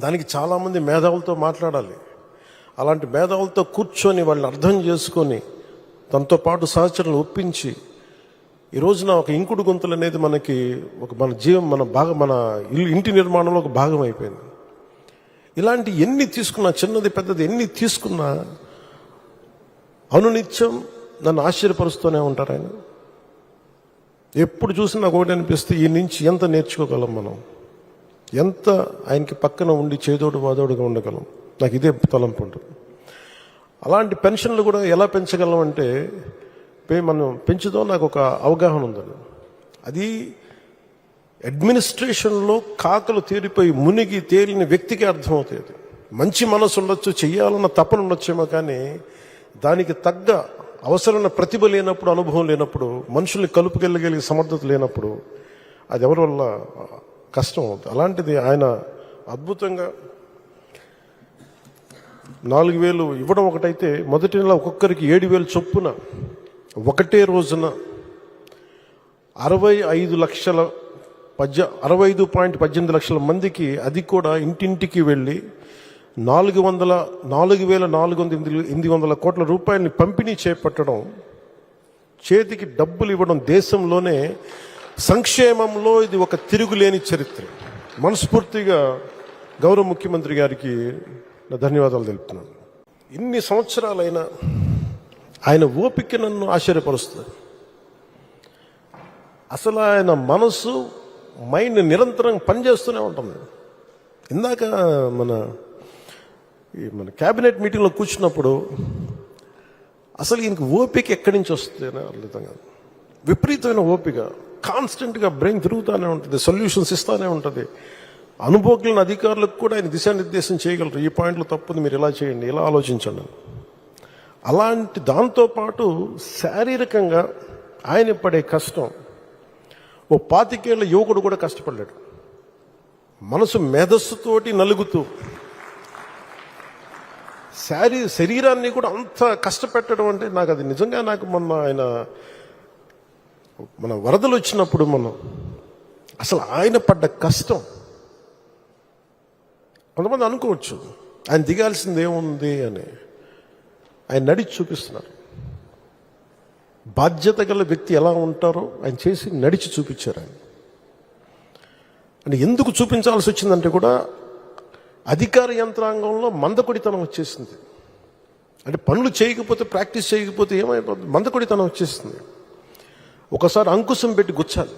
దానికి చాలామంది మేధావులతో మాట్లాడాలి. అలాంటి మేధావులతో కూర్చొని వాళ్ళని అర్థం చేసుకొని తనతో పాటు సహచరులను ఒప్పించి ఈ రోజున ఒక ఇంకుడు గుంతలు అనేది మనకి ఒక మన జీవం మన భాగం మన ఇల్లు ఇంటి నిర్మాణంలో ఒక భాగం అయిపోయింది. ఇలాంటి ఎన్ని తీసుకున్నా చిన్నది పెద్దది ఎన్ని తీసుకున్నా అనునిత్యం నన్ను ఆశ్చర్యపరుస్తూనే ఉంటారు ఆయన. ఎప్పుడు చూసినా ఒకటి అనిపిస్తే ఈ నుంచి ఎంత నేర్చుకోగలం మనం? ఎంత ఆయనకి పక్కన ఉండి చేదోడు వాదోడుగా ఉండగలం? నాకు ఇదే తలంపు ఉంటుంది అలాంటి పెన్షన్లు కూడా ఎలా పెంచగలం అంటే పే- మనం పెంచుదాం నాకు ఒక అవగాహన ఉందని అది అడ్మినిస్ట్రేషన్లో కాకలు తేలిపోయి మునిగి తేలిన వ్యక్తికి అర్థమవుతుంది. మంచి మనసు ఉండొచ్చు చెయ్యాలన్న తపన ఉండొచ్చేమో కానీ దానికి తగ్గ అవసరమైన ప్రతిభ లేనప్పుడు అనుభవం లేనప్పుడు మనుషుల్ని కలుపుకెళ్ళగలిగే సమర్థత లేనప్పుడు అది ఎవరి వల్ల కష్టం అవుతుంది. అలాంటిది ఆయన అద్భుతంగా నాలుగు వేలు ఇవ్వడం ఒకటైతే మొదటి నెల ఒక్కొక్కరికి ఏడు వేలు చొప్పున ఒకటే రోజున అరవై ఐదు లక్షల పద్య అరవై ఐదు పాయింట్ పద్దెనిమిది లక్షల మందికి అది కూడా ఇంటింటికి వెళ్ళి నాలుగు వందల నాలుగు వేల నాలుగు వందల ఎనిమిది ఎనిమిది వందల కోట్ల రూపాయలని పంపిణీ చేపట్టడం చేతికి డబ్బులు ఇవ్వడం దేశంలోనే సంక్షేమంలో ఇది ఒక తిరుగులేని చరిత్ర. మనస్ఫూర్తిగా గౌరవ ముఖ్యమంత్రి గారికి నా ధన్యవాదాలు తెలుపుతున్నాను. ఇన్ని సంవత్సరాలైనా ఆయన ఓపిక నన్ను ఆశ్చర్యపరుస్తుంది. అసలు ఆయన మనసు మైండ్ నిరంతరం పనిచేస్తూనే ఉంటుంది. ఇందాక మన ఈ మన క్యాబినెట్ మీటింగ్లో కూర్చున్నప్పుడు అసలు ఈయనకి ఓపిక ఎక్కడి నుంచి వస్తుంది అర్థం కాదు. విపరీతమైన ఓపిక. కాన్స్టెంట్గా బ్రెయిన్ తిరుగుతూనే ఉంటుంది సొల్యూషన్స్ ఇస్తూనే ఉంటుంది. అనుభవజ్ఞులైన అధికారులకు కూడా ఆయన దిశానిర్దేశం చేయగలరు. ఈ పాయింట్లో తప్పుంది మీరు ఇలా చేయండి ఇలా ఆలోచించండి అలాంటి దాంతోపాటు శారీరకంగా ఆయన పడే కష్టం ఓ పాతికేళ్ళ యువకుడు కూడా కష్టపడ్డాడు. మనసు మేధస్సుతోటి నలుగుతూ శారీ శరీరాన్ని కూడా అంత కష్టపెట్టడం అంటే నాకు అది నిజంగా నాకు మొన్న ఆయన మన వరదలు వచ్చినప్పుడు మనం అసలు ఆయన పడ్డ కష్టం. కొంతమంది అనుకోవచ్చు ఆయన దిగాల్సింది ఏముంది అని. ఆయన నడిచి చూపిస్తున్నారు. బాధ్యత గల వ్యక్తి ఎలా ఉంటారో ఆయన చేసి నడిచి చూపించారు ఆయన. అంటే ఎందుకు చూపించాల్సి వచ్చిందంటే కూడా అధికార యంత్రాంగంలో మందకొడితనం వచ్చేసింది. అంటే పనులు చేయకపోతే ప్రాక్టీస్ చేయకపోతే ఏమైపోతుంది మందకొడితనం వచ్చేసింది. ఒకసారి అంకుశం పెట్టి గుచ్చాలి.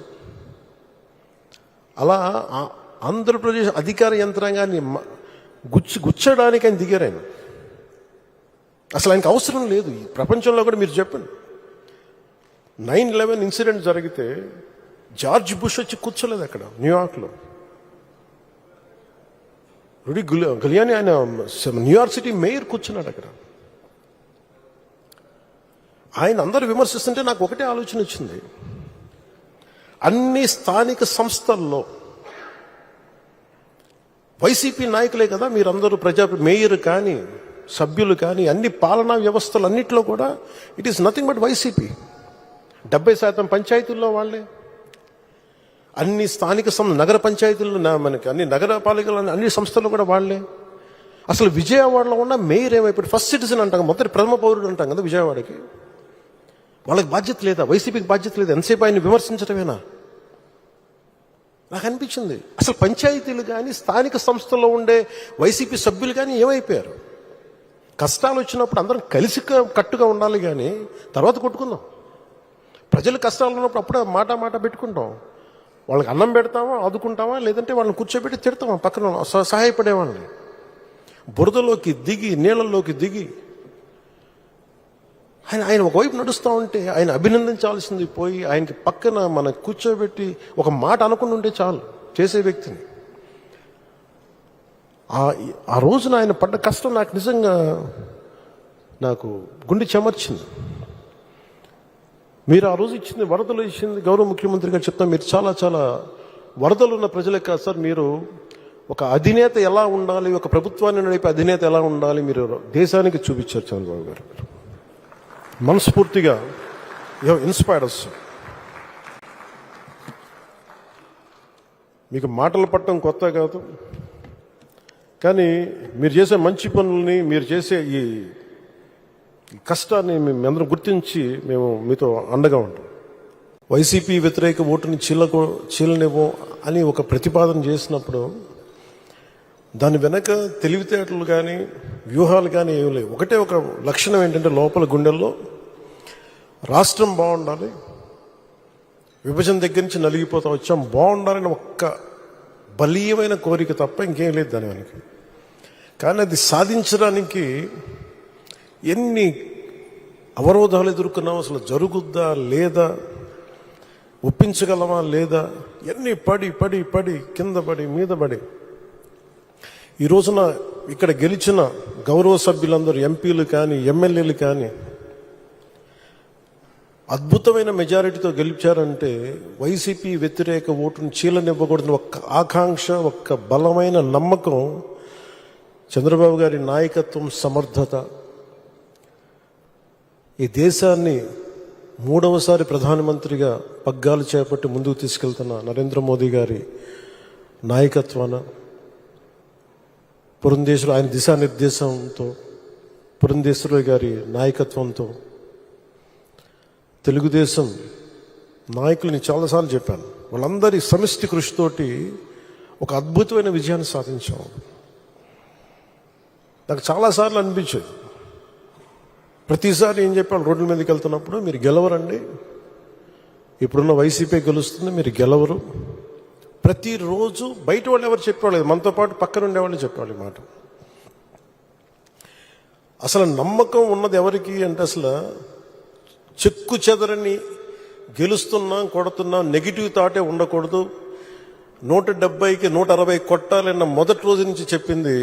అలా ఆ- ఆంధ్రప్రదేశ్ అధికార యంత్రాంగాన్ని గుచ్చి గుచ్చడానికి ఆయన దిగారు ఆయన. అసలు ఆయనకు అవసరం లేదు. ఈ ప్రపంచంలో కూడా మీరు చెప్పండి. నైన్ లెవెన్ ఇన్సిడెంట్ జరిగితే జార్జ్ బుష్ వచ్చి కూర్చోలేదు అక్కడ న్యూయార్క్లో. రుడి గులి గలియాని ఆయన న్యూయార్క్ సిటీ మేయర్ కూర్చున్నాడు అక్కడ. ఆయన అందరూ విమర్శిస్తుంటే నాకు ఒకటే ఆలోచన వచ్చింది. అన్ని స్థానిక సంస్థల్లో వైసీపీ నాయకులే కదా మీరందరూ ప్రజా మేయర్ కానీ సభ్యులు కానీ అన్ని పాలనా వ్యవస్థలు అన్నింటిలో కూడా it is nothing but YCP. డెబ్బై శాతం పంచాయతీల్లో వాళ్ళే. అన్ని స్థానిక సం నగర పంచాయతీలు మనకి అన్ని నగరపాలికలు అన్ని సంస్థలు కూడా వాళ్ళే. అసలు విజయవాడలో ఉన్న మేయర్ ఏమైపోయి ఫస్ట్ సిటిజన్ అంటాం మొదటి ప్రథమ పౌరుడు అంటాం కదా విజయవాడకి. వాళ్ళకి బాధ్యత లేదా? వైసీపీకి బాధ్యత లేదా? ఎంతసేపు ఆయన విమర్శించడమేనా నాకు అనిపించింది. అసలు పంచాయతీలు కానీ స్థానిక సంస్థల్లో ఉండే వైసీపీ సభ్యులు కానీ ఏమైపోయారు? కష్టాలు వచ్చినప్పుడు అందరం కలిసి కట్టుగా ఉండాలి కానీ తర్వాత కొట్టుకుందాం. ప్రజలు కష్టాలు ఉన్నప్పుడు అప్పుడే మాట మాట పెట్టుకుంటాం. వాళ్ళకి అన్నం పెడతామా ఆదుకుంటామా లేదంటే వాళ్ళని కూర్చోబెట్టి తిడతామా పక్కన స- సహాయపడే వాళ్ళని బురదలోకి దిగి నీళ్ళల్లోకి దిగి ఆయన ఆయన ఒకవైపు నడుస్తూ ఉంటే ఆయన అభినందించాల్సింది పోయి ఆయనకి పక్కన మన కూర్చోబెట్టి ఒక మాట అనుకుని ఉంటే చాలు చేసే వ్యక్తిని. ఆ ఆ రోజున ఆయన పడ్డ కష్టం నాకు నిజంగా నాకు గుండె చెమర్చింది. మీరు ఆ రోజు ఇచ్చింది వరదలు ఇచ్చింది గౌరవ ముఖ్యమంత్రి గారు చెప్తాం మీరు చాలా చాలా వరదలు ఉన్న ప్రజలకు కాదు సార్ మీరు ఒక అధినేత ఎలా ఉండాలి ఒక ప్రభుత్వాన్ని నడిపే అధినేత ఎలా ఉండాలి మీరు దేశానికి చూపించారు చంద్రబాబు గారు. మనస్ఫూర్తిగా ఇన్స్పైర్స్ మీకు మాటలు పట్టడం కొత్త కాదు. కానీ మీరు చేసే మంచి పనుల్ని మీరు చేసే ఈ ఈ కష్టాన్ని మేము అందరం గుర్తించి మేము మీతో అండగా ఉంటాం. వైసీపీ వ్యతిరేక ఓటుని చీలకు చీలనివ్వం అని ఒక ప్రతిపాదన చేసినప్పుడు దాని వెనక తెలివితేటలు కానీ వ్యూహాలు కానీ ఏమి లేవు. ఒకటే ఒక లక్షణం ఏంటంటే లోపల గుండెల్లో రాష్ట్రం బాగుండాలి విభజన దగ్గర నుంచి నలిగిపోతా వచ్చాం బాగుండాలని ఒక్క బలీయమైన కోరిక తప్ప ఇంకేం లేదు దాని వెనక. కానీ అది సాధించడానికి ఎన్ని అవరోధాలు ఎదుర్కొన్నాం అసలు జరుగుద్దా లేదా ఒప్పించగలమా లేదా ఎన్ని పడి పడి పడి కింద పడి మీద పడి ఈ రోజున ఇక్కడ గెలిచిన గౌరవ సభ్యులందరూ ఎంపీలు కానీ ఎమ్మెల్యేలు కానీ అద్భుతమైన మెజారిటీతో గెలిచారంటే వైసీపీ వ్యతిరేక ఓటును చీలనివ్వకూడదని ఒక్క ఆకాంక్ష ఒక్క బలమైన నమ్మకం చంద్రబాబు గారి నాయకత్వం సమర్థత. ఈ దేశాన్ని మూడవసారి ప్రధానమంత్రిగా పగ్గాలు చేపట్టి ముందుకు తీసుకెళ్తున్న నరేంద్ర మోదీ గారి నాయకత్వాన పురంధేశ్వరు ఆయన దిశానిర్దేశంతో పురంధేశ్వరు గారి నాయకత్వంతో తెలుగుదేశం నాయకులని చాలాసార్లు చెప్పాను. వాళ్ళందరి సమిష్టి కృషితోటి ఒక అద్భుతమైన విజయాన్ని సాధించాం. నాకు చాలాసార్లు అనిపించేది. ప్రతిసారి ఏం చెప్పాను రోడ్ల మీదకి వెళ్తున్నప్పుడు మీరు గెలవరండి. ఇప్పుడున్న వైసీపీ గెలుస్తుంది మీరు గెలవరు. ప్రతిరోజు బయట వాళ్ళు ఎవరు చెప్పేవాళ్ళు మనతో పాటు పక్కన ఉండేవాళ్ళు చెప్పేవాళ్ళు మాట. అసలు నమ్మకం ఉన్నది ఎవరికి అంటే అసలు చెక్కు చెదరని గెలుస్తున్నాం కొడుతున్నాం నెగిటివ్ థాటే ఉండకూడదు. నూట డెబ్బైకి నూట అరవై కొట్టాలన్న మొదటి రోజు నుంచి చెప్పింది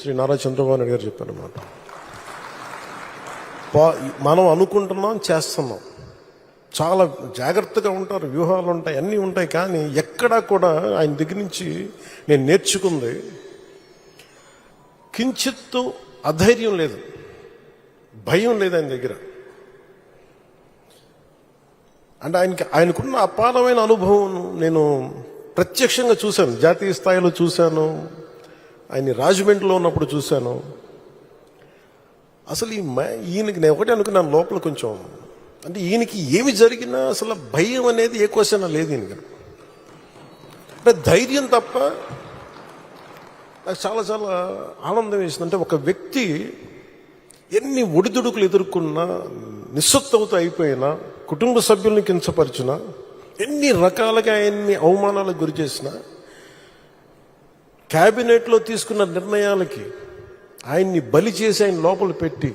శ్రీ నారా చంద్రబాబు నాయుడు గారు చెప్పారన్నమాట మనం అనుకుంటున్నాం చేస్తున్నాం. చాలా జాగ్రత్తగా ఉంటారు వ్యూహాలు ఉంటాయి అన్నీ ఉంటాయి కానీ ఎక్కడా కూడా ఆయన దగ్గర నుంచి నేను నేర్చుకుంది కించిత్తు అధైర్యం లేదు భయం లేదు ఆయన దగ్గర. అంటే ఆయనకి ఆయనకున్న అపారమైన అనుభవం నేను ప్రత్యక్షంగా చూశాను జాతీయ స్థాయిలో చూశాను ఆయన్ని రాజమండ్రిలో ఉన్నప్పుడు చూశాను. అసలు ఈ ఈయనకి నేను ఒకటి అనుకున్నాను లోపల కొంచెం అంటే ఈయనకి ఏమి జరిగినా అసలు భయం అనేది ఏ క్వశ్చన్ లేదు ఈయనకి. అంటే ధైర్యం తప్ప నాకు చాలా చాలా ఆనందం వేసింది. అంటే ఒక వ్యక్తి ఎన్ని ఒడిదుడుకులు ఎదుర్కొన్నా నిస్సత్తువతో అయిపోయినా కుటుంబ సభ్యుల్ని కించపరిచినా ఎన్ని రకాలుగా ఆయన్ని అవమానాలకు గురి చేసినా క్యాబినెట్లో తీసుకున్న నిర్ణయాలకి ఆయన్ని బలి చేసి ఆయన లోపల పెట్టి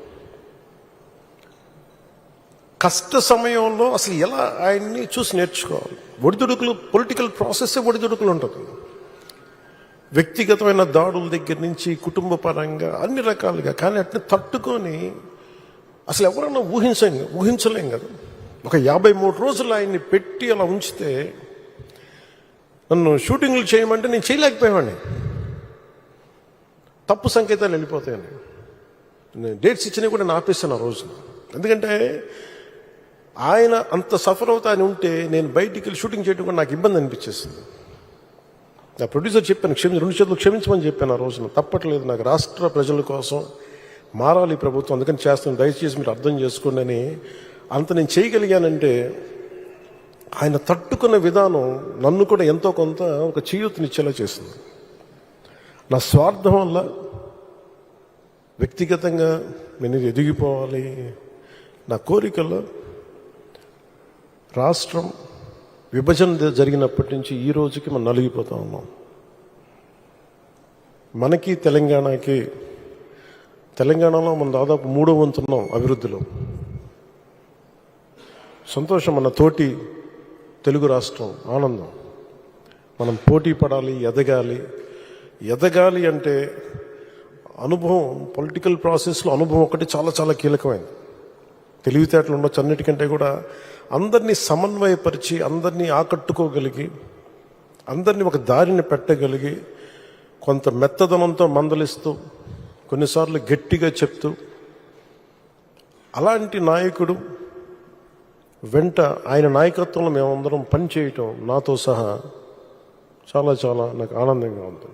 కష్ట సమయంలో అసలు ఎలా ఆయన్ని చూసి నేర్చుకోవాలి? ఒడిదుడుకులు పొలిటికల్ ప్రాసెస్ ఒడిదుడుకులు ఉంటుంది వ్యక్తిగతమైన దాడుల దగ్గర నుంచి కుటుంబ పరంగా అన్ని రకాలుగా. కానీ అట్ని తట్టుకొని అసలు ఎవరన్నా ఊహించం ఊహించలేం కదా. ఒక యాభై మూడు రోజులు ఆయన్ని పెట్టి అలా ఉంచితే నన్ను షూటింగ్లు చేయమంటే నేను చేయలేకపోయావాడిని. తప్పు సంకేతాలు వెళ్ళిపోతాయని. నేను డేట్స్ ఇచ్చినవి కూడా నేను ఆపేస్తాను ఆ రోజున. ఎందుకంటే ఆయన అంత సఫర్ అవుతాని ఉంటే నేను బయటికి వెళ్ళి షూటింగ్ చేయడం కూడా నాకు ఇబ్బంది అనిపించేసింది. నా ప్రొడ్యూసర్ చెప్పాను క్షమించి రెండు చేతులు క్షమించమని చెప్పాను ఆ రోజున. తప్పట్లేదు నాకు రాష్ట్ర ప్రజల కోసం మారాలి ప్రభుత్వం. అందుకని చేస్తాను. దయచేసి మీరు అర్థం చేసుకోండి అని అంత నేను చేయగలిగానంటే ఆయన తట్టుకున్న విధానం నన్ను కూడా ఎంతో కొంత ఒక చేయూతనిచ్చేలా చేసింది. నా స్వార్థం వల్ల వ్యక్తిగతంగా నేను ఎదిగిపోవాలి. నా కోరికల్లో రాష్ట్రం విభజన జరిగినప్పటి నుంచి ఈ రోజుకి మనం నలిగిపోతా ఉన్నాం. మనకి తెలంగాణకి తెలంగాణలో మనం దాదాపు మూడో వంతున్నాం అభివృద్ధిలో. సంతోషం మన తోటి తెలుగు రాష్ట్రం ఆనందం. మనం పోటీ పడాలి ఎదగాలి. ఎదగాలి అంటే అనుభవం పొలిటికల్ ప్రాసెస్లో అనుభవం ఒకటి చాలా చాలా కీలకమైంది. తెలివితేటలు ఉండొచ్చు అన్నిటికంటే కూడా అందరినీ సమన్వయపరిచి అందరినీ ఆకట్టుకోగలిగి అందరినీ ఒక దారిని పెట్టగలిగి కొంత మెత్తదనంతో మందలిస్తూ కొన్నిసార్లు గట్టిగా చెప్తూ అలాంటి నాయకుడు వెంట ఆయన నాయకత్వంలో మేమందరం పనిచేయటం నాతో సహా చాలా చాలా నాకు ఆనందంగా ఉంది